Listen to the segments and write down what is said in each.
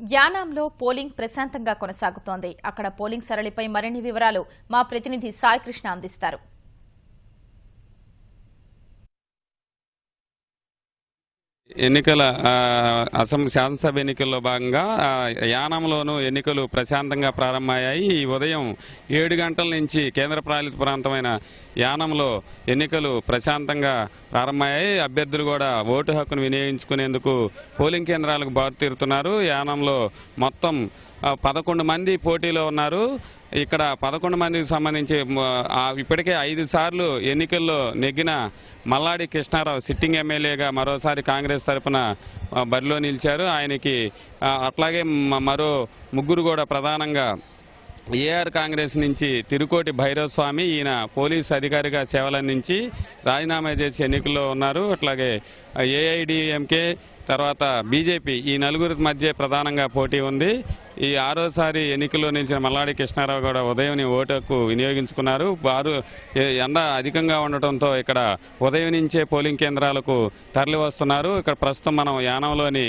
యానాంలో polling ప్రశాంతంగా కొనసాగుతోంది. అక్కడ పోలింగ్ సరళిపై మరిన్ని వివరాలు మా ప్రతినిధి సాయికృష్ణ అందిస్తారు. ఎన్నికల అసెంబ్లీ శాసనసభ ఎన్నికల్లో భాగంగా యానంలోనూ ఎన్నికలు ప్రశాంతంగా ప్రారంభమయ్యాయి. ఈ ఉదయం ఏడు గంటల నుంచి కేంద్ర పాలిత ప్రాంతమైన యానంలో ఎన్నికలు ప్రశాంతంగా ప్రారంభమయ్యాయి. అభ్యర్థులు కూడా ఓటు హక్కును వినియోగించుకునేందుకు పోలింగ్ కేంద్రాలకు బారు తీరుతున్నారు. యానంలో మొత్తం పదకొండు మంది పోటీలో ఉన్నారు. ఇక్కడ పదకొండు మందికి సంబంధించి ఇప్పటికే ఐదు సార్లు ఎన్నికల్లో నెగ్గిన మల్లాడి కృష్ణారావు సిట్టింగ్ ఎమ్మెల్యేగా మరోసారి కాంగ్రెస్ తరపున బరిలో నిలిచారు. ఆయనకి అట్లాగే మరో ముగ్గురు కూడా ప్రధానంగా ఏఆర్ కాంగ్రెస్ నుంచి తిరుకోటి భైరవ స్వామి ఈయన పోలీస్ అధికారిగా సేవలందించి రాజీనామా చేసి ఎన్నికల్లో ఉన్నారు. అట్లాగే ఏఐడిఎంకే తర్వాత బీజేపీ ఈ నలుగురి మధ్య ప్రధానంగా పోటీ ఉంది. ఈ ఆరోసారి ఎన్నికల్లో నిలిచిన మల్లాడి కృష్ణారావు కూడా ఉదయం ఓటుకు వినియోగించుకున్నారు. వారు ఎండ అధికంగా ఉండటంతో ఇక్కడ ఉదయం నుంచే పోలింగ్ కేంద్రాలకు తరలి వస్తున్నారు. ఇక్కడ ప్రస్తుతం మనం యానంలోని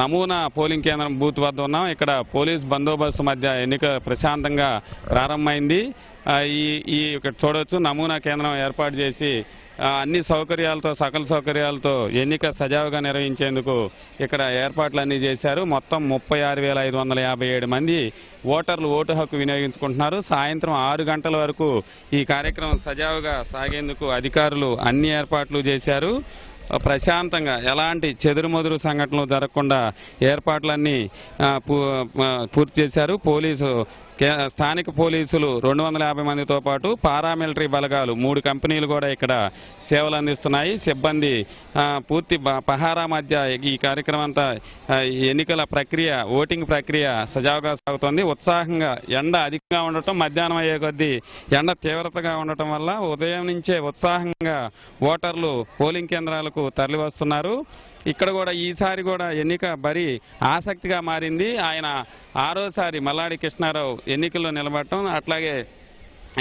నమూనా పోలింగ్ కేంద్రం బూత్ వద్ద ఉన్నాం. ఇక్కడ పోలీస్ బందోబస్తు మధ్య ఎన్నిక ప్రశాంతంగా ప్రారంభమైంది. ఈ ఈ ఇక్కడ చూడవచ్చు నమూనా కేంద్రం ఏర్పాటు చేసి అన్ని సౌకర్యాలతో సకల సౌకర్యాలతో ఎన్నిక సజావుగా నిర్వహించేందుకు ఇక్కడ ఏర్పాట్లన్నీ చేశారు. మొత్తం ముప్పై ఆరు వేల ఐదు వందల యాభై ఏడు మంది ఓటర్లు ఓటు హక్కు వినియోగించుకుంటున్నారు. సాయంత్రం ఆరు గంటల వరకు ఈ కార్యక్రమం సజావుగా సాగేందుకు అధికారులు అన్ని ఏర్పాట్లు చేశారు. ప్రశాంతంగా ఎలాంటి చెదురుమదురు సంఘటనలు జరగకుండా ఏర్పాట్లన్నీ పూ- పూర్తి చేశారు. పోలీసు కే- స్థానిక పోలీసులు రెండు వందల యాభై మందితో పాటు పారామిలిటరీ బలగాలు మూడు కంపెనీలు కూడా ఇక్కడ సేవలు అందిస్తున్నాయి. సిబ్బంది పూర్తి పహారా మధ్య ఈ కార్యక్రమం అంతా ఎన్నికల ప్రక్రియ ఓటింగ్ ప్రక్రియ సజావుగా సాగుతోంది. ఉత్సాహంగా ఎండ అధికంగా ఉండటం మధ్యాహ్నం అయ్యే కొద్దీ ఎండ తీవ్రతగా ఉండటం వల్ల ఉదయం నుంచే ఉత్సాహంగా ఓటర్లు పోలింగ్ కేంద్రాలకు తరలి వస్తున్నారు ఇక్కడ కూడా ఈసారి కూడా ఎన్నిక బరి ఆసక్తిగా మారింది. ఆయన ఆరోసారి మల్లాడి కృష్ణారావు ఎన్నికల్లో నిలబడటం అట్లాగే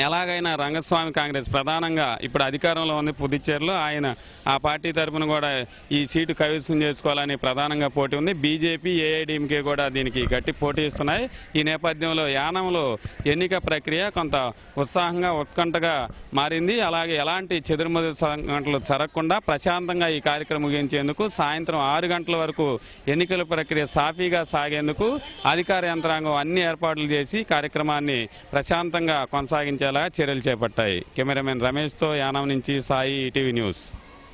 ఎలాగైనా రంగస్వామి కాంగ్రెస్ ప్రధానంగా ఇప్పుడు అధికారంలో ఉంది పుదుచ్చేరిలో. ఆయన ఆ పార్టీ తరపున కూడా ఈ సీటు కైవసం చేసుకోవాలని ప్రధానంగా పోటీ ఉంది. బీజేపీ ఏఐడిఎంకే కూడా దీనికి గట్టి పోటీ ఇస్తున్నాయి. ఈ నేపథ్యంలో యానంలో ఎన్నిక ప్రక్రియ కొంత ఉత్సాహంగా ఉత్కంఠగా మారింది. అలాగే ఎలాంటి చెదురుమదురు సంఘటనలు జరగకుండా ప్రశాంతంగా ఈ కార్యక్రమం ముగించేందుకు సాయంత్రం ఆరు గంటల వరకు ఎన్నికల ప్రక్రియ సాఫీగా సాగేందుకు అధికార యంత్రాంగం అన్ని ఏర్పాట్లు చేసి కార్యక్రమాన్ని ప్రశాంతంగా కొనసాగించారు. కొనసాగించేలా చర్యలు చేపట్టాయి. కెమెరామెన్ రమేష్తో యానం నుంచి సాయి ఈటీవీ న్యూస్.